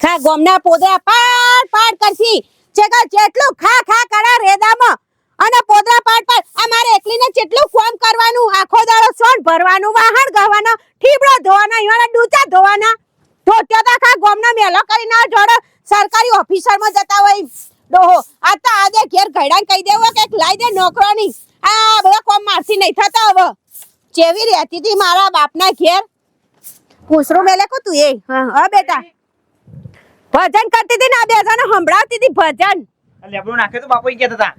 આખા ગોમના પોદરા પાડ પાડ કરશી. ચેકા જેટલું ખા ખા કરા રેદામાં. અને પોદરા પાડ પાડ. આ મારે એકલીને જેટલું ફોર્મ કરવાનું? આખો દાડો સોન ભરવાનું? વાહણ ગવાનો ઠીબડો ધોવાના? ઈવાના ડૂચા ધોવાના? ધોત્યો તો આખા ગોમના મેલો કરીને જોડો સરકારી ઓફિસરમાં જતા હોય. ડોહો, આ તો આજે ઘેર ઘડાને કહી દેવો કે લાઈ દે નોકરોની. આ બધા કોમ મારથી નહીં થતા હવે. જેવી રહેતી હતી મારા બાપના ઘેર. પૂછરું મેલે કો તું એ? હા હા, બેટા. ભજન કરતી હતી ને આ બે જણ સંભળાવતી હતી ભજન. લેબડો નાખ્યો તો બાપુ કહેતા હતા.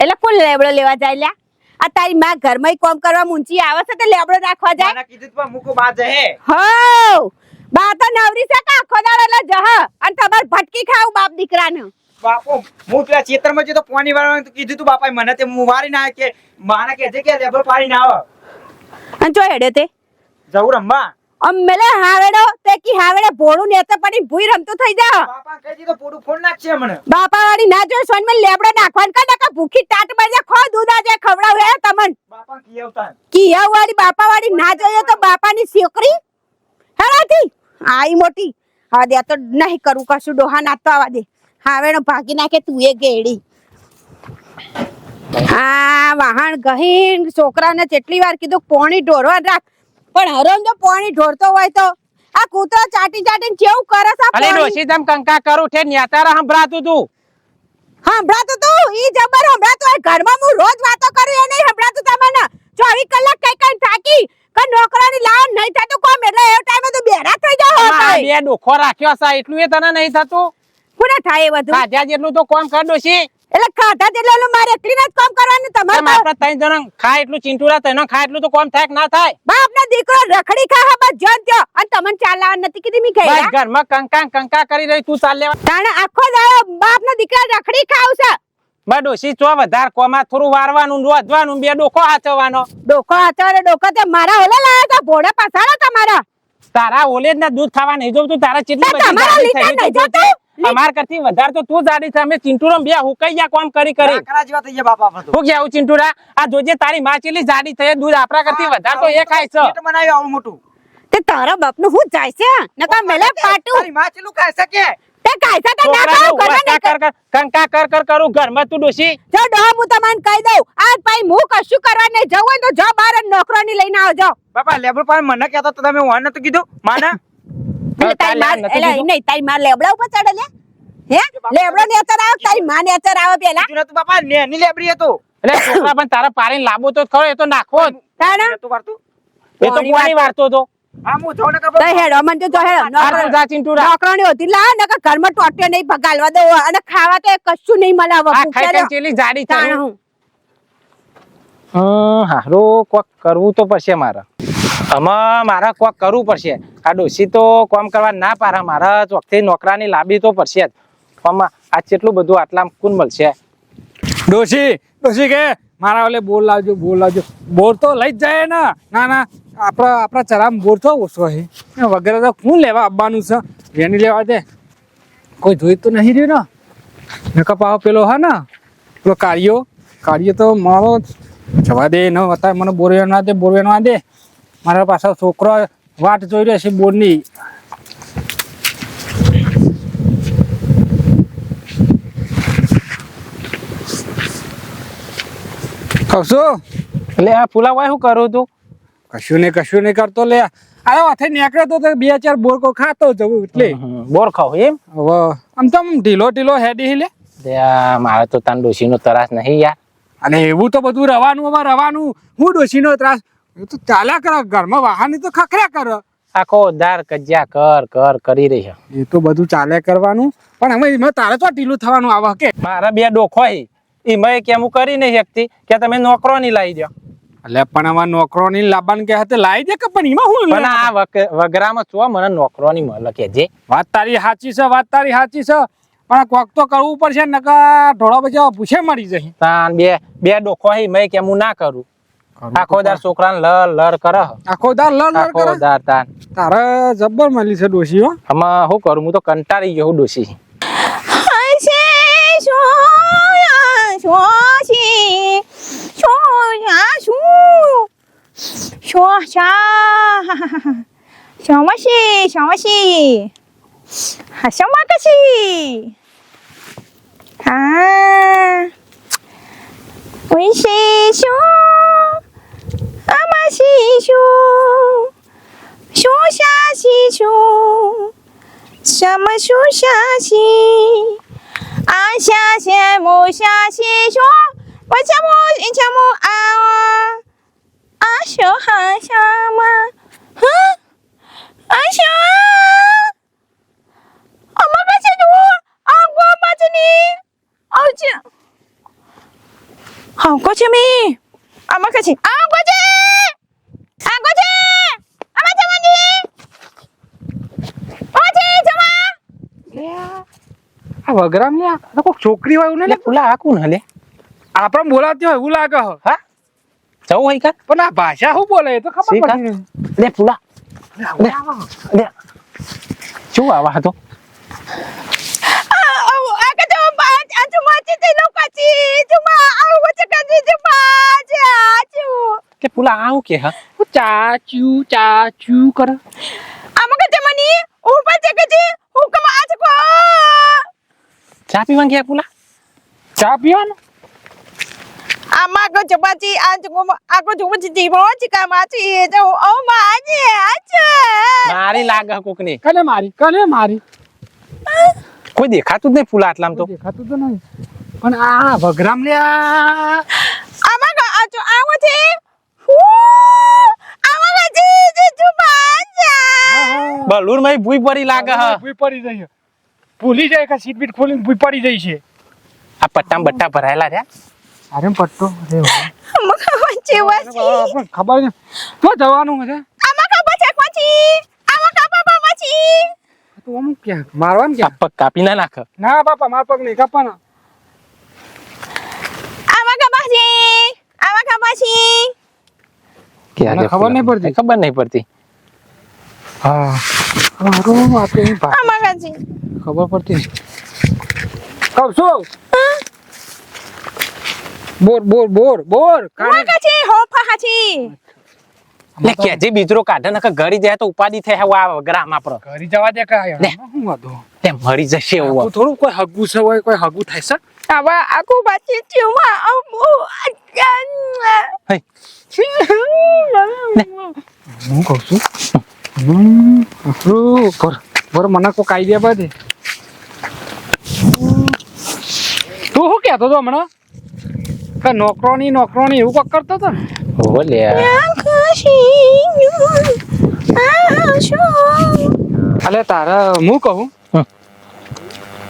એટલે કોણ લેબડો લેવા જાય લ્યા? આ તારી માં ઘરમાં કોમ કરવા મુંચી આવે છે તો લેબડો રાખવા જાય? મને કીધું તું પણ મૂકો બાદ જહે. હો બા તો નવરી છે કે આખો દાડો એટલે જહ. અને તમાર ભટકી ખાવ બાપ દીકરાને. બાપુ હું પેલા ખેતરમાં જતો પાણી વાળવાનું તો કીધું તું બાપાએ મને તે હું વારી ના કે મારા કે છે કે લેબડો પાણી ના આવે. અને જો હેડ્યો તે. જવું રમવા. અમ્મેલે હાવેડો તે કી હાવેડે ભોળું નેતે પડી ભૂઈ રમતું થઈ જા. બાપા કહી દીધો પોડું ફોડ નાખશે મને. બાપા વાળી ના જોઈ સોન મે લેબડો નાખવાનું કા નાકા ભૂખી ટાટ બળજે ખો દૂધા જે ખવડાવ હે તમન. બાપા કી આવતા કિયા વાળી બાપા વાળી ના જોયો તો બાપા ની છોકરી હેરાથી આઈ મોટી. હા દે તો નહીં કરું કશું ડોહા ના તો આવા દે. હાવેડો ભાગી નાખે તું એ ગેડી. આ વાહણ ગહીન છોકરાને જેટલી વાર કીધું પોણી ઢોરવા રાખ. પણ હરોમ જો પોણી ઢોળતો હોય તો આ કૂતરો ચાટી ચાટીને કેવું કરે છે અરે ડોશી તમ કંકા કરું છે ન્યાતારા સંભળાતું તું. સંભળાતું તું? ઈ જબર સંભળાતું હોય. ઘરમાં હું રોજ વાતો કરું એ નહીં સંભળાતું તમને. ચોવીસ કલાક કઈ કઈ થાકી કે નોકરાની લાવ નહીં થતું કોમ? એટલે એ ટાઈમે તો બેરા થઈ જાવ આમાં બે ડોખો રાખ્યો છે એટલું એ તને નહીં થતું? કોને થાય એ બધું? ખાધ્યા જેટલું તો કોમ કર ડોશી. એટલે ખાધા એટલે ઓલું મારે એકલીને જ કામ કરવાનું? તમારે આપડે ત્રણ જણા ખાય એટલું ચિંટુરા તને ખાય એટલું તો કામ થાય કે ના થાય? બાપના દીકરો રખડી ખા હા બસ જન જો અને તમને ચાલ નથી કીધી મી બસ ખાઈ ઘરમાં કંકા કંકા કરી રહી તું ચાલ લેવા. તાણે આખો દાડો બાપના દીકરા રખડી ખાવ છે બા ડોશી ચો વધાર કોમાં થોડું વારવાનું રોધવાનું બે ડોખો હાચવવાનો. ડોકો આચારે ડોકો તે મારા ઓલે લાયા તો ભોડા પાસાડા તમારા તારા ઓલે જ ના દૂધ ખાવા નહીં જોઉં તું તારા ચેટલી બધી તમારા જાડી નહીં જતું? અમાર કરતી વધારે તો તું જાડી છે. અમે ચિંટુરો બે હુકાઈ ગયા કોમ કરી કરી. કરા જેવા થઈ ગયા બાપા આપણે તો. હું ચિંટુરા આ જોજે તારી માં જાડી થઈ દૂધ આપણા કરતી વધારે તો એ ખાય છે. પેટ બનાવ્યું આવું મોટું. તે તારા બાપનું હું જાય છે? નકા મેલે પાટુ. તારી માં ચેલું છે શકે તે કાયસા તે ના ખાવ? ઉવાસા કર કર. કંકા કર કર કરું. ઘરમાં તું ડોસી જો ડો હું તમને કહી દઉં. આ ભાઈ હું કશું કરવા નહીં જવું તો જો બાર નોકરોની લઈને આવજો. બાપા લેબર પાણી મને કહેતા તો તમે વાન તો કીધું? માના? એટલે તારી માર એટલે નહીં તારી માર લેબડા ઉપર ચડે લે. હે? લેબડો ને અતર આવ તારી માં ને અતર આવે પેલા? કીધું નતું બાપા નેની લેબડી હતો એટલે છોકરા પણ તારા પારીને લાંબો તો ખરો એ વારતું. એ હતો. ઘરમાં ટોટ્યો નહીં ભગાલવા દો અને ખાવા તો કશું નહીં મળે હારું કોક કરવું તો પછી મારે. આમાં મારે કોક કરવું પડશે. આ ડોસી તો કોમ કરવા ના પારા મારા ચોકથી નોકરાની લાંબી તો પડશે જ. આમાં આ કેટલું બધું આટલા કોણ મળશે? ડોસી ડોસી કે મારા ઓલે બોર લાવજો બોર લાવજો. બોર તો લઈ જ જાય ને. ના ના, આપણા આપણા ચરામ બોર તો ઓછો છે. વગેરે તો શું લેવા આવવાનું છે? વેણી લેવા દે. કોઈ જોઈ તો નહીં રહ્યું ને? નકા પેલો હા ને, પેલો કાર્યો. કાર્યો તો મારો જવા દે, ન અત્યારે મને બોર ના દે બોરવે ના દે. મારા પાછળ છોકરો વાટ જોઈ રહ્યો છે બોરની. કશું? એટલે આ ફુલાવાય શું કરું તું? કશું ને કશું નહીં કરતો લે. આ હાથે નીકળે તો બે ચાર બોરકો ખાતો જવું એટલે. બોર ખાવ એમ? આમ તો આમ ઢીલો ઢીલો હેડી લે. મારે તો તને ડોસીનો તરાસ નહીં યાર. અને એવું તો બધું રવાનું રવાનું. હું ડોસીનો ત્રાસ એ તો ચાલ્યા કરે ઘરમાં વાહન તો ખખર્યા કરે. આખો દાર કજ્યા કર કર કરી રહી છે. એ તો બધું ચાલ્યા કરવાનું. પણ હવે એમાં તારે તો ઢીલું થવાનું આવે કે? મારા બે ડોખો ઈ મેં કે હું કરી નહીં શકતી કે તમે નોકરો નહીં લાવી દો. એટલે પણ આમાં નોકરોની લાબાન કે હાથે લાવી દે કે પણ એમાં હું પણ આ વગ- વગરામાં છો મને નોકરો નહીં મળે કે જે વાત તારી સાચી છે વાત તારી સાચી છે. પણ કોક તો કરવું પડશે નકા ઢોળા પછી પૂછે મળી જશે. તાન બે બે ડોખો હે મેં કે હું ના કરું. આખો દાર છોકરાને લર લર કરે આખો દાર લર લર આખો કરે? દાર તાન. તારે જબ્બર મળી છે ડોશી હો. આમાં શું કરું? હું તો કંટાળી ગયો 西秋，秋下西秋，什么秋下西？啊下西木下西秋，我家木一家木啊啊，啊秋哈下嘛，哼，啊秋。好，过去咪，阿妈客气，阿妈过去。આ વગરામ લે આ કોક છોકરી હોય ને પેલા આ કોણ હલે? આપણા બોલાતી હોય એવું લાગે હા. જવું હોય કા? પણ આ ભાષા શું બોલે? તો ખબર પડે લે પુલા લે શું આવા હતો? તે પુલા આવું કે હા ચાચુ ચાચુ કર. આમાં કે મને ઉપર છે ચા પીવા ગયા પુલા? ચા પીવાનો? અમાગો જબાજી આજ ગોમ આગો જોબજી જીવો ચિકા માચી જો ઓ માજે આચ મારી લાગે કોકની. કને મારી કને મારી? કોઈ દેખાતું જ નહીં ફૂલા આટલામ તો. દેખાતું તો નહીં. પણ આ વઘરામ લે અમાગો આજો આવો છે. બલુરમાં ભૂઈ પડી લાગે ભૂઈ પડી જઈએ ભૂલી જાય કે સીટ બીટ ખોલીને પડી જાય છે. આ પટ્ટા બટ્ટા ભરાયેલા રહ્યા અરે પટ્ટો અરે મકા જેવા છે ખબર છે. તો જવાનું છે? આમાં ખબર છે કોચી? આમાં ખબર બાબા છે તો અમુક કે મારવાનું ક્યાં? પગ કાપી ના નાખ. ના બાપા માર પગ નહીં કાપવાના. આમાં ખબર છે? આમાં ખબર છે? કે ખબર નહીં પડતી? ખબર નહીં પડતી. હા. મારું આપણે તો કાચી ખબર પડતી નહીં કહું છું બોર બોર બોર બોર. આમાં કાચી હો ફાચી લે કેજે બીજરો કાઢે નકર ઘરી જાય તો ઉપાડી થાય હવે આ ગ્રામ આપણો ઘરી જવા દે લે. શું વાંધો? લે મરી જશે આખું એવું. થોડું કોઈ હગુ છે હોય કોઈ હગુ થાય છે? હવે આકુ બાચી ચુમા અમુ અગન હઈ. હું કહું છું? આપણું પર મને કોઈક આઈડિયા બધે તું શું કહેતો હતો હમણાં? કે નોકરોની નોકરોની એવું કોક કરતો હતો ને? અલે તારે હું કહું.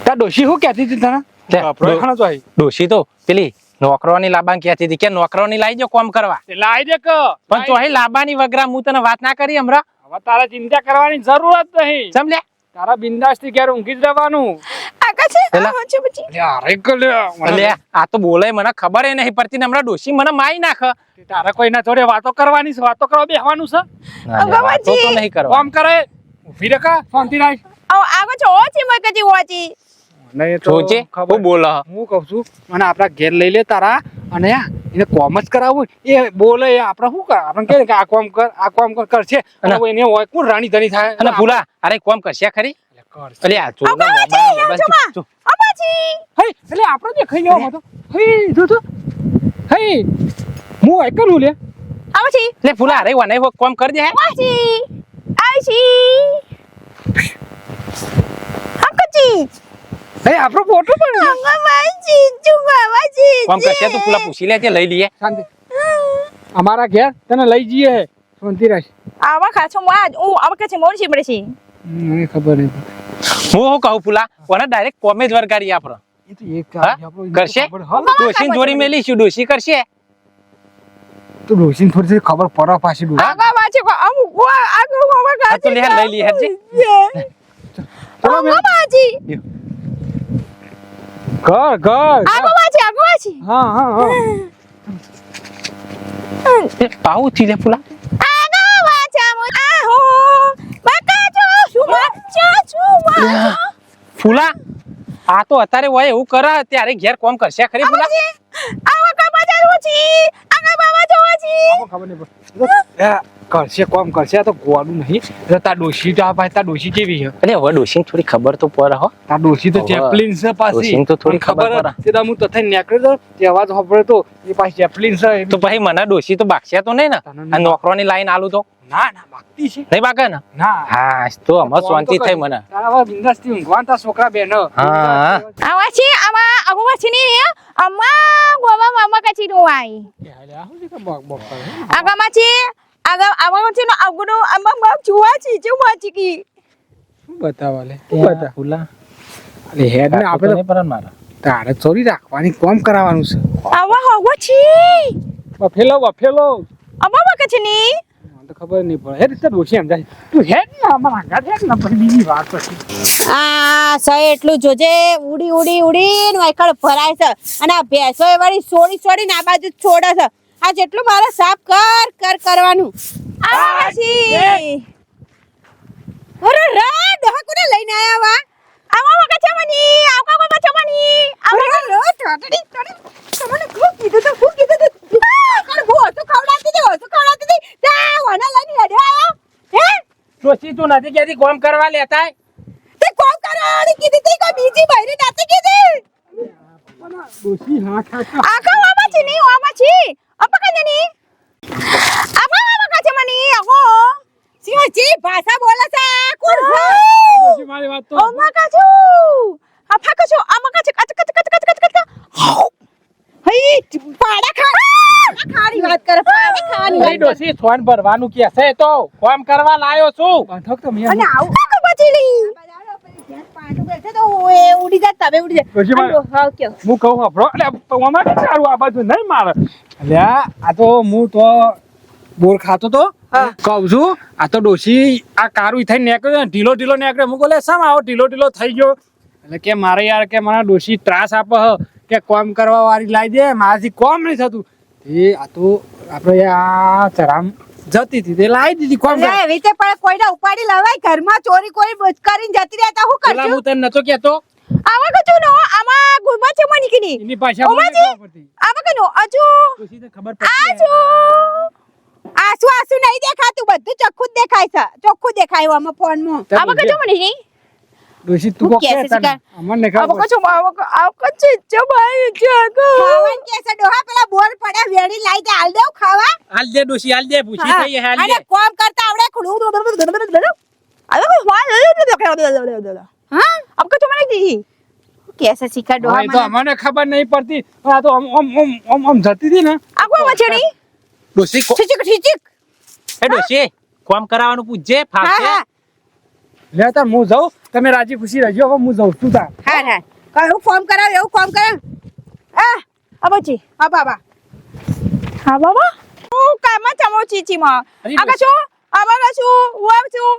તાર ડોશી શું કહેતી હતી તારા લે, વાપરો ડો- ખાણો તો ડોશી તો પેલી નોકરોની લાબાન કહેતી હતી કે નોકરોની લાવી જો કોમ કરવા. લાવી દે કે. પણ તો અહીં લાબાની વગરા હું તને વાત ના કરી હમણાં? હવે તારે ચિંતા કરવાની જરૂર જ નહીં. સમજે તારા બિંદાસથી ક્યારે ઊંઘી જ રહેવાનું. અરે મને આ તો બોલે મને ખબર એ નહીં પડતી ને હમણાં ડોશી મને મારી નાખ. તારે કોઈના જોડે વાતો કરવાની છે? વાતો કરવા બેહવાનું છે? વાતો તો નહીં કરવા કામ કરે? ઊભી રખા શાંતિ રાખ. આવો આગો છો? ઓછી મય કજી ઓછી. નહીં જોજે હું બોલ? હું કહું છું મને આપણા ઘેર લઈ લે તારા અને આ. એને કોમ જ કરાવવું એ બોલે એ આપણે શું કર? આપણે કે આ કોમ કર આ કોમ કર કરશે? અને અને- એને હોય કોણ? રાણી ધણી થાય. અને ભૂલા અરે કોમ કરશે ખરી? એટલે. આ જો. અબાજી હે એટલે આપણે જે ખાઈ જવા તો હે જો તો હે હું એકલું લે. આવો લે ભૂલા અરે વાને કોમ કર દે હે આઈસી આકાજી હે આપણો ફોટો પણ કોમ કરશે તું પેલા પૂછી લેજે લઈ લઈએ. શાંતિ. અમારા ઘેર તને લઈ જઈએ. શાંતિ રાખ આવા ખાચો માં ઓ આવા મળશે મને ખબર નહીં હું કહું પુલા? ઓને ડાયરેક્ટ કોમે જ વરગાડી આપણો. એ તો એક હા? કરશે? ડોશી જોડી કરશે? તો થોડી ખબર પડે પાછી ડોશી. આગા કો કો તો લે લઈ ચલો બેન. ઘર ઘર. આગો વાચે આગો વાચે હા હા હા. પાઉ થી લે પુલા? આગો વાચા મુ આહો બકા જો સુમા ચા સુમા ફૂલા આ તો અત્યારે હોય એવું કરે ત્યારે ઘેર કોમ કરશે ખરી પુલા? આવા કા બજાર હોચી આગા બાબા જો હોચી ખબર નહીં કરશે કોમ કરશે આ તો ગોવાનું નહીં. એટલે તાર ડોશી તો આ ભાઈ તાર ડોશી કેવી છે? અને હવે ડોશી થોડી ખબર તો પડે હો. તાર ડોશી તો. ચેપલિન છે પાછી. ડોશી તો થોડી ખબર છે પડે. તે તો હું તથા નીકળ્યો તો તે અવાજ સાંભળ્યો તો એ પાછી ચેપલિન છે તો ભાઈ મને ડોશી તો બાકશે તો નહીં ને? આ નોકરોની લાઈન આલું તો. ના છે. નહીં બાકે તારે ચોરી રાખવાની કોમ કરાવવાનું છે. આવા હોગો છે. બફેલો બફેલો અમા મા કચી ની તો ખબર નહીં પડે હેડ તો ડોશી સમજાય તું હેડ ને અમારા આગળ હેડ ને પછી બીજી વાત પછી આ સહી એટલું જોજે ઉડી ઉડી ઉડી ને વાયકળ ભરાય છે અને આ ભેંસો એ વાળી છોડી છોડી ને આ બાજુ છોડે છે આ જેટલું મારે સાફ કર કર કરવાનું આશી અરે રા ડોહકુને લઈને આયા વા આવા વગા ચમની આવકા વગા ચમની આવરા રો ટટડી ડોશી તું નથી કેતી કોમ કરવા લેતા તે કોમ કરવાની કીધી તી કોઈ બીજી બહેરી નથી કીધી? ડોશી હા ખા ખા. આકા વામાછી ની વામાછી અપા કાજી ની આપા મામા કાછી મની આગો સિંહજી ભાષા બોલે છે. આ કોણ છે? મારી વાત તો 엄마 ડોશી થોન ભરવાનું કે છે તો ફોન કરવા લાયો છું. બાંધક તો મેં અને આવું? ઉડી જાય તમે ઉડી પછી જાય મારે- આલો, હા કયો. હું કહું આપણો એટલે અમારે સારું આ બાજુ નહીં મારે? આ તો હું તો બોર ખાતો તો. કહું છું આ તો ડોશી આ કારું થઈ નીકળ્યો ને ઢીલો ઢીલો નીકળ્યો. હું બોલે શામ આવો ઢીલો ઢીલો થઈ ગયો. એટલે કે મારે યાર કે મને ડોશી ત્રાસ આપે કે કોમ કરવા વાળી લાવી દે મારાથી કોમ નહીં થતું. એ આ તો આપણે આ ચરામ જતી હતી તે લાવી દીધી કોમ અરે એવી રીતે પણ કોઈને ઉપાડી લવાય? ઘરમાં ચોરી કોઈ કરીને જતી રહેતા હું કરશું? હું તને નતો કેતો આવા નો આમાં ગુરબા છે મની કીની. એની ભાષા ઓમાજી! આવા ગાનો અજુ ડોશીને ખબર પડતી આજુ આસુ આસુ નહીં દેખાતું બધું ચોખ્ખું જ દેખાય છે ચોખ્ખું દેખાય આમાં ફોનમાં. આવા ગાજો મની ની ડોશી તું કોક કે અમને ખબર આવા ગાજો આવા આવા છે જમાઈ જાગો. ખાવાનું કે છે ડોહા પેલા બોર પડ્યા વેડી લાઈ દે હાલ દેવ ખાવા. હાલ દે ડોશી હાલ દે પૂછી થઈ હાલ અને કોમ કરતા આવડે ખુડું આવા કો વાલ હા? આવા ગાજો મની દી. કેસે શીખા ડોહા તો મને ખબર નહીં પડતી. આ તો જતી હતી ને. આગો મછડી ડોશી કો- છીચીક છીચીક એ ડોશી કોમ કરાવવાનું પૂછજે હા. લે તાર હું જાઉં. તમે રાજી ખુશી રહેજો. હવે હું જાઉં. તું તાર હા હા કયું ફોર્મ કરાવ એવું ફોર્મ કરાવ? આ આબાજી હા બાબા. હા બાબા? હું કામમાં ચમો ચીચી માં આગા છો આમાં ગાછો હું આવ છું.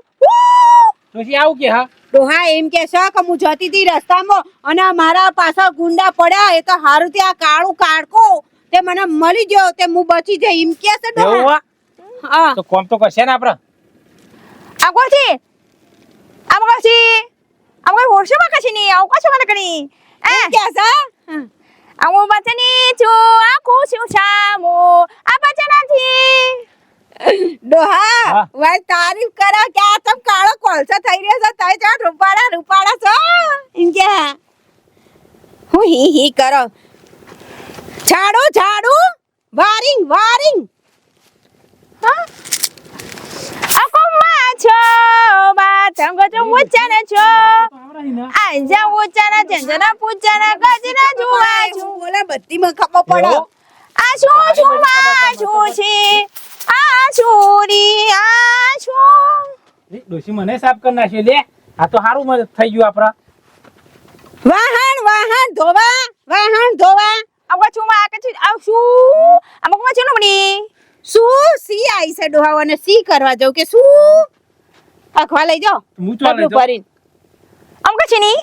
ડોશી આવું કે હા? ડોહા એમ કે છે કે હું જતી હતી રસ્તામાં અને મારા પાછળ ગુંડા પડ્યા. એ તો હારું ત્યાં કાળું કાળકો. તે મને મળી ગયો. તે હું બચી જઈ એમ કે છે ડોહા હા. તો કોમ તો કરશે ને આપડે? આગોથી આમાં ગાછી આમાં હોર્ષો માં કાછી ની આવું કાછો મને કણી એ એમ કે છે આવું બચની છું આખું છું શામો આ બચનાથી ડોહા હા. વાય તારીફ કરો કે આ તમ કાળો કોલસો થઈ રહ્યો છે તઈ જો રૂપાળા રૂપાળા છો એમ કે હું હી હી કરો ઝાડુ ઝાડુ વારિંગ વારિંગ આખો માં છો બા તંગો તો ઉચ્ચાને છો. આજા ઉચ્ચાના ચંદના પૂજાના ગજના જોવા છું. બોલા બધી માં ખબર પડે આ શું છું માં શું છે? આ છુરી આ શું? મને સાફ કરી નાખ્યો લે. આ તો સારું મદદ થઈ ગયું આપડા વાહન વાહન ધોવા વાહન ધોવા. આવા છું માં કે આવ શું આમાં કોમાં છે નમણી શું? સી આઈ છે ડોહાવાને સી કરવા જાવ કે શું? અખવા લઈ જાઓ. ડબલું ભરીને. આમ કે છે ની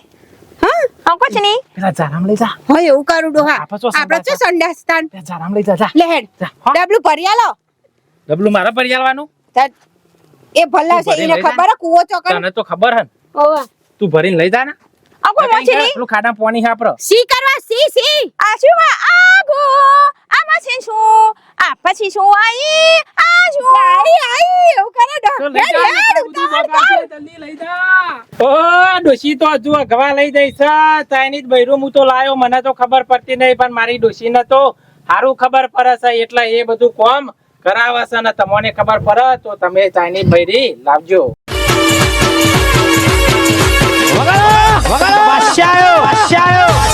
હા? આમ કે છે પેલા જારામ લઈ જા. હોય એવું કરું ડોહા આપણે તો સંડાસ સ્થાન જારામ લઈ જા જા. લેહેડ જા, ડબલું ભરી આલો. ડબલું મારા પર ચાલવાનું એ ભલ્લા છે એને ખબર હે કૂવો ચોકન? તને તો ખબર હે ઓવા. તું ભરીને લઈ જા ને. આમ કોમાં છે? ની પેલું ખાડા પાણી સી કરવા સી સી. આ શું માં આગો આ છે શું? આ પછી શું? આઈ આઈ આઈ એવું કરે તો લઈ જા જલ્દી લઈ ઓ ડોશી તો હજુ અગવા લઈ જઈ છે. બૈરું હું તો લાયો મને તો ખબર પડતી નહીં પણ મારી ડોશીને તો સારું ખબર પડે છે. એટલે એ બધું કોમ કરાવે છે ને તમને ખબર પડે તો તમે ચાઇનીઝ બૈરી લાવજો. વગાડો. વગાડો. વાસ્યાયો વાસ્યાયો.